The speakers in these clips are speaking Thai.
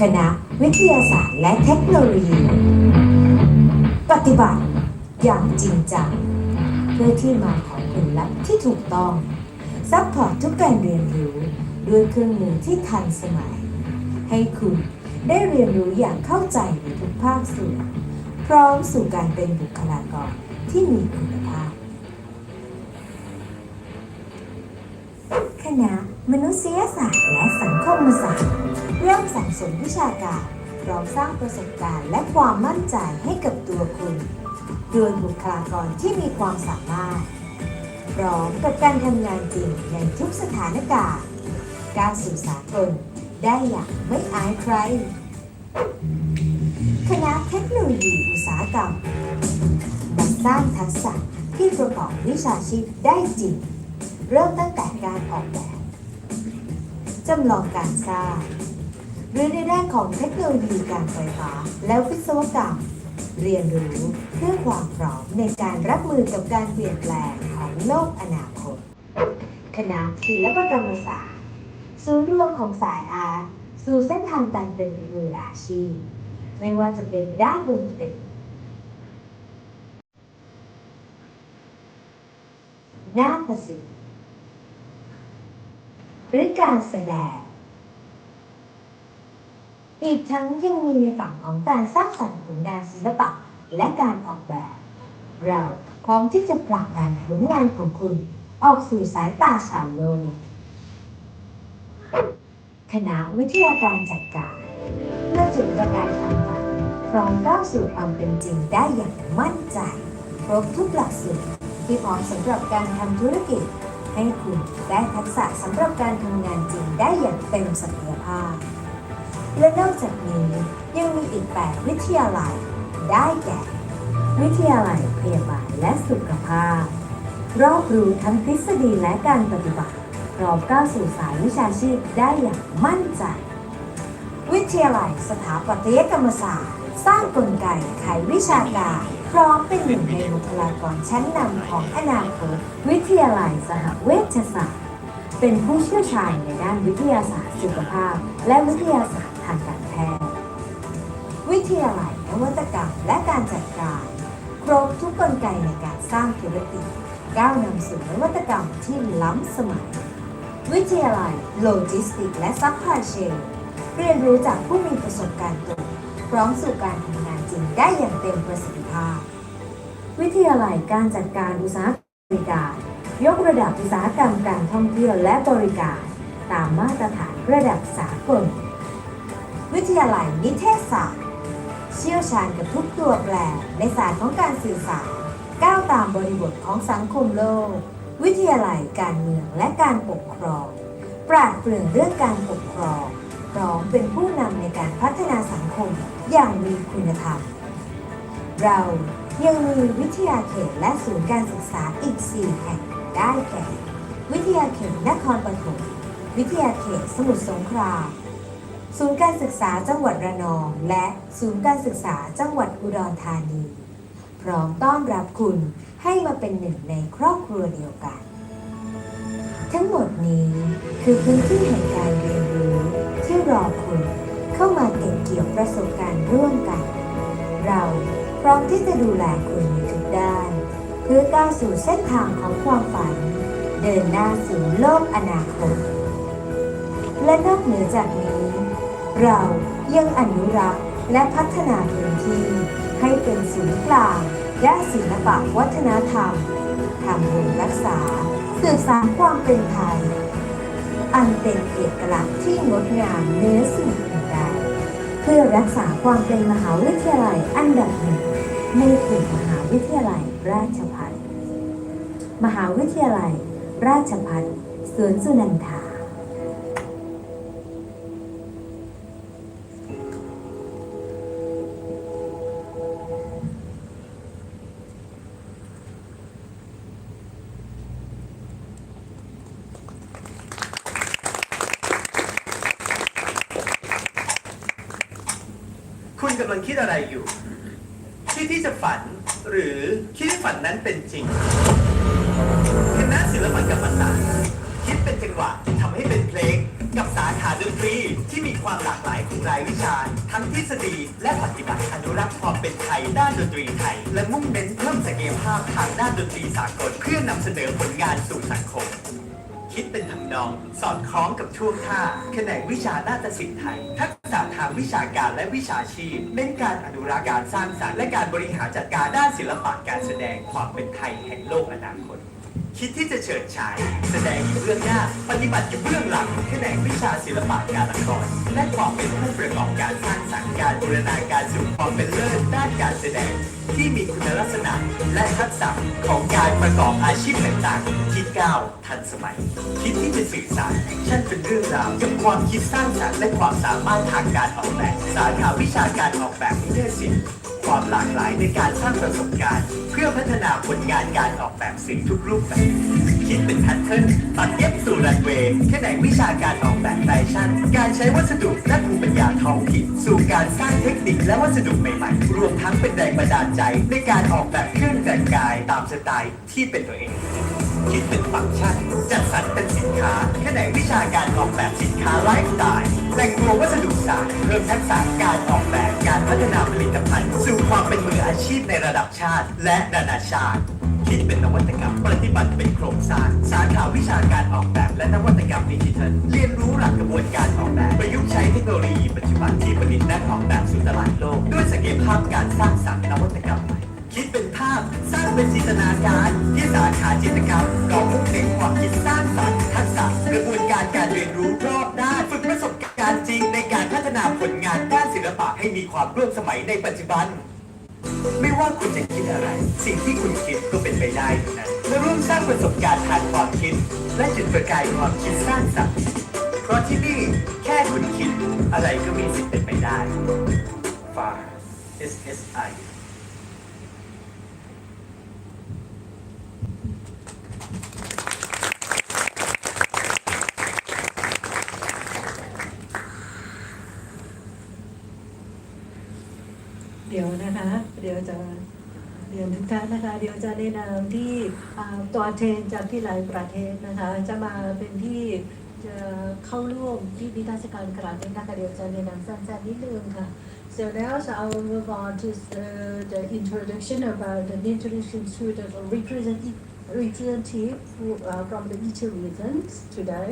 คณะวิทยาศาสตร์และเทคโนโลยี ปฏิบัติอย่างจริงจังเพื่อที่มาของผลลัพธ์ที่ถูกต้องซัพพอร์ตทุกการเรียนรู้ด้วยเครื่องมือที่ทันสมัย ให้คุณได้เรียนรู้อย่างเข้าใจในทุกภาคส่วน พร้อมสู่การเป็นบุคลากรที่มีคุณภาพ คณะมนุษยศาสตร์และสังคมศาสตร์ สมวิชาการพร้อมสร้างประสบการณ์และความมั่นใจให้กับตัวคุณ โดยบุคลากรที่มีความสามารถ พร้อมกับการทำงานจริงในทุกสถานการณ์ การสื่อสารคนได้อย่างไม่อายใคร คณะเทคโนโลยีอุตสาหกรรมมาสร้างทักษะที่ประกอบวิชาชีพได้จริง เริ่มตั้งแต่การออกแบบ จำลองการสร้าง หรือในด้านของเทคโนโลยีการไฟฟ้า และวิศวกรรม เรียนรู้เพื่อความพร้อมในการรับมือกับการเปลี่ยนแปลงของโลกอนาคต คณะศิลปกรรมศาสตร์ศูนย์รวมของสายอาร์ตสู่เส้นทางการเป็นมืออาชีพ ไม่ว่าจะเป็นด้านดนตรีหน้าประสิทธิ์หรือการแสดง อีกทั้งยังมีในฝั่งของการสร้างสรรค์ผลงานศิลปะและการออกแบบ เราพร้อมที่จะผลักดันผลงานของคุณ ออกสู่สายตาชาวโลกคณะวิทยาการจัดการเมื่อจุดประกายความฝันพร้อมก้าวสู่ความเป็นจริงได้อย่างมั่นใจ ครบทุกหลักสูตรที่พร้อมสำหรับการทำธุรกิจ ให้คุณได้ทักษะสำหรับการทำงานจริงได้อย่างเต็มศักยภาพ และนอกจากนี้ยังมีอีก 8 วิทยาลัย ได้แก่ วิทยาลัยพยาบาลและสุขภาพ รอบรู้ทั้งทฤษฎีและการปฏิบัติพร้อมก้าวสู่สายวิชาชีพได้อย่างมั่นใจ วิทยาลัยสถาปัตยกรรมศาสตร์ สร้างกลไกไขวิชาการ พร้อมเป็นหนึ่งในบุคลากรชั้นนำของอนาคต วิทยาลัยสหเวชศาสตร์ เป็นผู้เชี่ยวชาญในด้านวิทยาศาสตร์สุขภาพ และวิทยาศาสตร์างการแพทย์ วิทยาลัยนวัตกรรมและการจัดการ ครบทุกกลไกในการสร้างธุรกิจก้าวนำสู่นวัตกรรมที่ล้ำสมัย วิทยาลัยโลจิสติกและซัพพลายเชนเรียนรู้จากผู้มีประสบการณ์ตรงพร้อมสู่การทำงานจริงได้อย่างเต็มประสิทธิภาพ วิทยาลัยการจัดการอุตสาหกรรมบริการ ยกระดับอุตสาหกรรมการท่องเที่ยวและบริการ ตามมาตรฐานระดับสากล วิทยาลัยนิเทศศาสตร์ เชี่ยวชาญกับทุกตัวแปรในศาสตร์ของการสื่อสาร ก้าวตามบริบทของสังคมโลก วิทยาลัยการเมืองและการปกครอง ปราดเปรื่องเรื่องการปกครองพร้อมเป็นผู้นำในการพัฒนาสังคมอย่างมีคุณธรรม เรายังมีวิทยาเขตและศูนย์การศึกษาอีก 4 แห่งได้แก่ วิทยาเขตนครปฐมวิทยาเขตสมุทรสงคราม ศูนย์การศึกษาจังหวัดระนอง และศูนย์การศึกษาจังหวัดอุดรธานี พร้อมต้อนรับคุณให้มาเป็นหนึ่งในครอบครัวเดียวกัน ทั้งหมดนี้คือพื้นที่แห่งการเรียนรู้ที่รอคุณเข้ามาเก็บเกี่ยวประสบการณ์ร่วมกัน เราพร้อมที่จะดูแลคุณในทุกด้าน เพื่อก้าวสู่เส้นทางของความฝัน เดินหน้าสู่โลกอนาคต และนอกเหนือจากนี้ เรายังอนุรักษ์และพัฒนาพื้นที่ ให้เป็นศูนย์กลางด้านศิลปะวัฒนธรรมทำบุญรักษาสืบสานความเป็นไทย อันเป็นเอกลักษณ์ที่งดงามเนื้อสิ่งอื่นใดเพื่อรักษาความเป็นมหาวิทยาลัยอันดับหนึ่งในกลุ่มมหาวิทยาลัยราชภัฏมหาวิทยาลัย ราชภัฏสวนสุนันทา คุณกำลังคิดอะไรอยู่คิดที่จะฝันหรือคิดให้ฝันนั้นเป็นจริงคณะศิลปกรรมศาสตร์คิดเป็นจังหวะทำให้เป็นเพลง กับสาขาดนตรีที่มีความหลากหลายของรายวิชา ทั้งทฤษฎีและปฏิบัติอนุรักษ์ความเป็นไทยด้านดนตรีไทย และมุ่งเน้นเพิ่มศักยภาพทางด้านดนตรีสากลเพื่อนำเสนอผลงานสู่สังคม คิดเป็นทำนอง สอดคล้องกับช่วงท่าแขนงวิชานาฏศิลป์ไทย ทักษะทางวิชาการและวิชาชีพเน้นการอนุรักษ์การสร้างสรรค์และการบริหารจัดการด้านศิลปะการแสดงความเป็นไทยแห่งโลกอนาคต คิดที่จะเฉิดฉาย แสดงอยู่เบื้องหน้า ปฏิบัติอยู่เบื้องหลังแขนงวิชาศิลปะการละครและความเป็นผู้ประกอบการสร้างสรรค์การบูรณาการสู่ความเป็นเลิศด้านการแสดง ที่มีคุณลักษณะและทักษะของการประกอบอาชีพต่างๆ ที่ก้าวทันสมัย คิดที่จะสื่อสารแอคชั่นเป็นเรื่องราวกับความคิดสร้างสรรค์และความสามารถทางการออกแบบ สาขาวิชาการออกแบบนิเทศศิลป์ความหลากหลายในการสร้างประสบการณ์ เพื่อพัฒนาผลงานการออกแบบสื่อทุกรูปแบบคิดเป็นแพทเทิร์นตัดเย็บสู่รันเวย์แขนงวิชาการออกแบบแฟชั่น การใช้วัสดุและภูมิปัญญาท้องถิ่นสู่การสร้างเทคนิคและวัสดุใหม่ๆ รวมทั้งเป็นแรงบันดาลใจในการออกแบบเครื่องแต่งกายตามสไตล์ที่เป็นตัวเอง คิดเป็นฟังก์ชัน จัดสรรเป็นสินค้าแขนงวิชาการออกแบบสินค้าไลฟ์สไตล์แหล่งรวมวัสดุศาสตร์เพิ่มทักษะการออกแบบการพัฒนาผลิตภัณฑ์ สู่ความเป็นมืออาชีพในระดับชาติ และนานาชาติคิดเป็นนวัตกรรมปฏิบัติเป็นโครงสร้างสาขาวิชาการออกแบบ และนวัตกรรมดิจิทัลเรียนรู้หลักกระบวนการออกแบบประยุกต์ใช้เทคโนโลยีปัจจุบันที่ผลิตและออกแบบสู่ตลาดโลก ด้วยศักยภาพการสร้างสรรค์าพ สร้างเป็นจินตนาการที่สาขาจิตกรรมเรามุ่งเน้นความคิดสร้างสรรค์ทักษะกระบวนการการเรียนรู้รอบด้านฝึกประสบการณ์จริงในการพัฒนาผลงานด้านศิลปะให้มีความร่วมสมัยในปัจจุบัน ไม่ว่าคุณจะคิดอะไร สิ่งที่คุณคิดก็เป็นไปได้ทั้งนั้นมาร่วมสร้างประสบการณ์ทางความคิด และจุดประกายความคิดสร้างสรรค์เพราะที่นี่แค่คุณคิดอะไรก็มีสิทธิ์เป็นไปได้ฟา SSI เดี๋ยวนะคะ เดี๋ยวจะ เรียนทุกท่านะคะเดี๋ยวจะแนะนำที่ตัวแทนจากที่หลายประเทศนะคะ จะมาเป็นที่จะเข้าร่วมที่นิทรรศการครั้งนี้นะคะเดี๋ยวจะแนะนำสั้นๆนิดนึงค่ะ So now so I will move on to the, the introduction about the introduction to the representative representative who, uh, from the each regions today.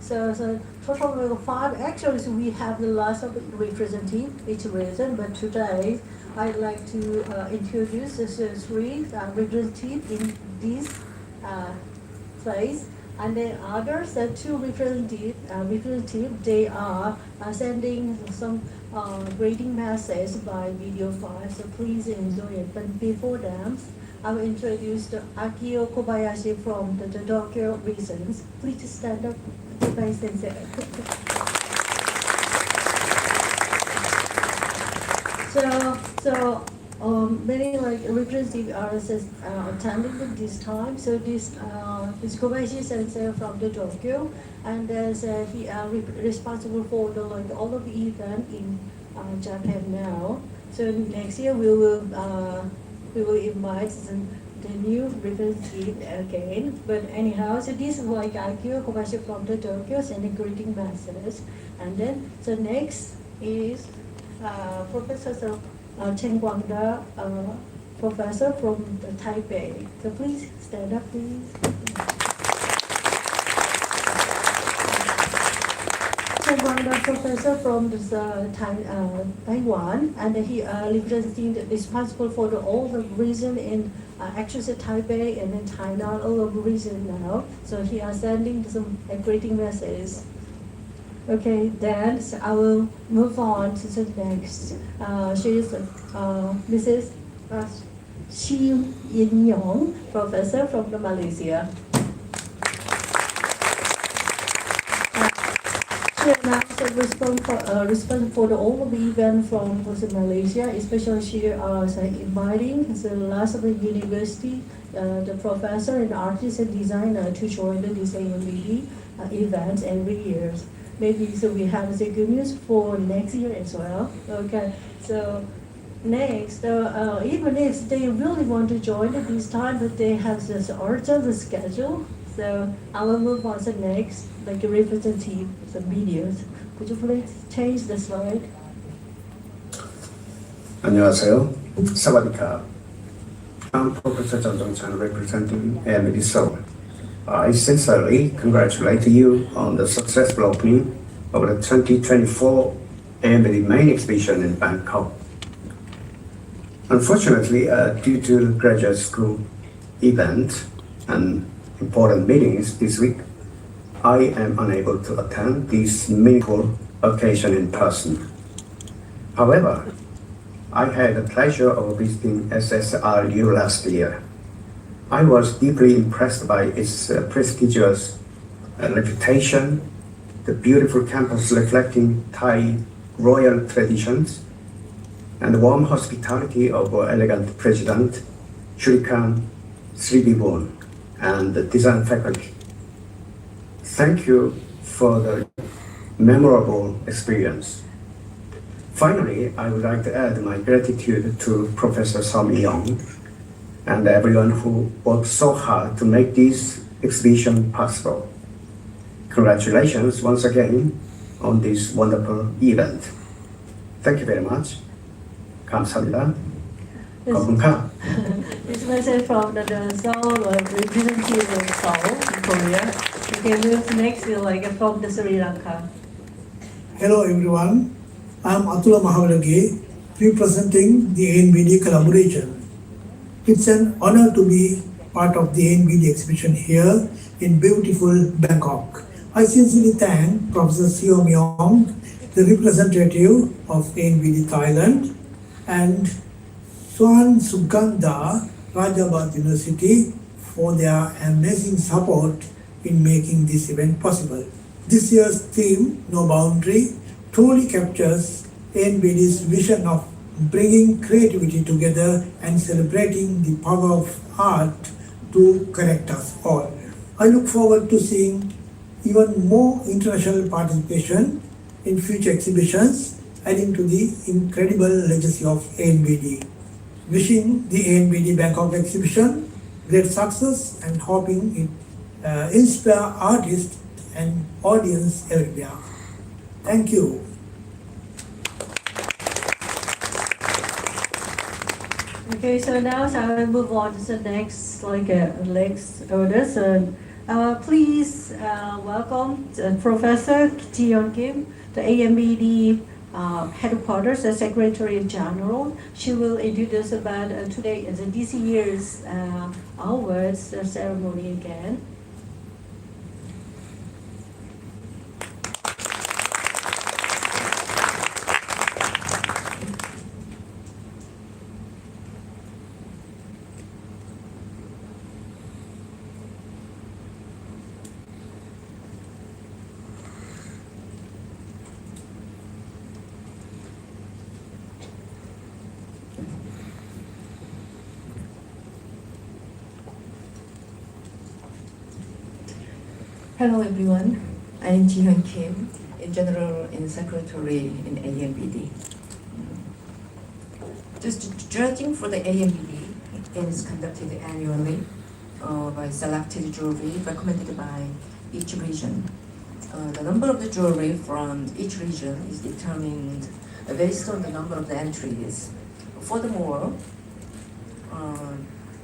So, so total of five. Actually, so we have the lots of representative each region, but today I'd like to uh, introduce the three uh, representative in this uh, place. And then others, the two representative, uh, representative, they are uh, sending some uh, greeting message by video file. So please enjoy it. But before them, I will introduce Akio Kobayashi from the, the Tokyo regions. Please stand up, Kobayashi So, so um, many like representative artists uh, attending at this time. So this uh, is Kobayashi Sensei from the Tokyo, and uh, he uh, re- responsible for the like all of the event in uh, Japan now. So next year we will uh, we will invite the, the new representative again. But anyhow, so this is like Akio Kobayashi from the Tokyo sending greeting messages, and then so next is uh, Professor so, uh, Chen Guangda, uh, professor from the Taipei. So please stand up, please. Chen Guangda, professor from the, uh, uh, Taiwan, and he uh, responsible for the, all the region in uh, actually Taipei and then China, all of the region now. So he are sending some uh, greeting messages. Okay, then so I will move on to the next. Uh, she is uh, Mrs. Shi Yin Yong, professor from Malaysia. Uh, She announced the response for, uh, for the all the event from Malaysia, especially she uh, so inviting the last of the university, uh, the professor and artist and designer to join the DCMBD uh, events every year Maybe so we have the good news for next year as well. Okay, so next, uh, uh, even if they really want to join at this time, but they have this urgent schedule. So I will move on to next, like a representative, some videos. Could you please change the slide? 안녕하세요. 사와디카. I'm Professor John Dongchan representing AMD Seoul. I sincerely congratulate you on the successful opening of the 2024 AMD main exhibition in Bangkok. Unfortunately, uh, due to graduate school event and important meetings this week, I am unable to attend this meaningful occasion in person. However, I had the pleasure of visiting SSRU last year. I was deeply impressed by its uh, prestigious uh, reputation, the beautiful campus reflecting Thai royal traditions, and the warm hospitality of our elegant president, Shurikan Srivibon, and the design faculty. Thank you for the memorable experience. Finally, I would like to add my gratitude to Professor Som Young and everyone who worked so hard to make this exhibition possible. Congratulations once again on this wonderful event. Thank you very much. 감사합니다. This, 거분카. this message from the, the Seoul uh, representative of Seoul in Korea. Okay, move next, uh, like from the Sri Lanka. Hello everyone, I am Atula Mahavalagi representing the ANBD collaboration. It's an honor to be part of the ANBD exhibition here in beautiful Bangkok. I sincerely thank Professor Seo Myong, the representative of ANBD Thailand, and Swan Suganda Rajabhat University for their amazing support in making this event possible. This year's theme, No Boundary, truly captures ANBD's vision of bringing creativity together and celebrating the power of art to connect us all. I look forward to seeing even more international participation in future exhibitions, adding to the incredible legacy of ANBD. Wishing the ANBD Bangkok exhibition great success and hoping it uh, inspire artists and audience everywhere. Thank you. Okay, so now so I will move on to the next, like, uh, next orders. And, uh, please, uh, welcome uh, Professor Jiyeon Kim, the AMBD uh, headquarters, the Secretary General. She will introduce about uh, today, uh, this year's uh, awards uh, ceremony again. Hello everyone, I am Jihyun Kim, a General and Secretary in AMBD. Just judging for the AMBD is conducted annually uh, by selected jury recommended by each region. Uh, the number of the jury from each region is determined based on the number of the entries. Furthermore, uh,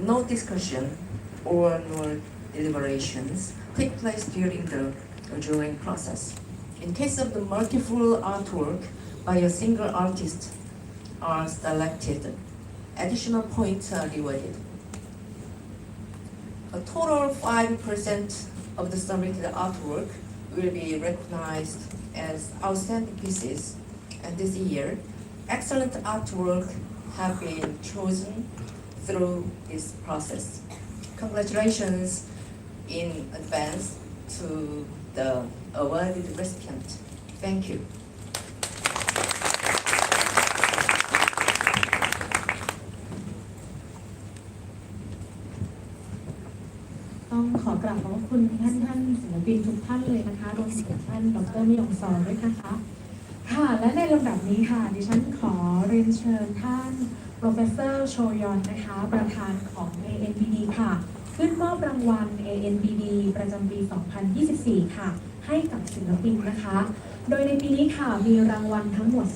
no discussion or no deliberations take place during the drawing process. In case of the multiple artwork by a single artist are selected, additional points are rewarded. A total five percent of the submitted artwork will be recognized as outstanding pieces, and this year, excellent artwork have been chosen through this process. Congratulations in advance to the awarded recipient. Thank you. ต้องขอกราบขอบพระคุณท่านท่านศิลปินทุกท่านเลยนะคะรวมถึงท่านดรมิยองซอนด้วยนะคะ ค่ะ และในลำดับนี้ค่ะ ดิฉันขอเรียนเชิญท่าน professor โชยอนนะคะ ประธานของ ANPD ค่ะ ขึ้นมอบรางวัล ANBD ประจำปี 2024 ค่ะ ให้กับศิลปินนะคะ โดยในปีนี้ค่ะมีรางวัลทั้งหมด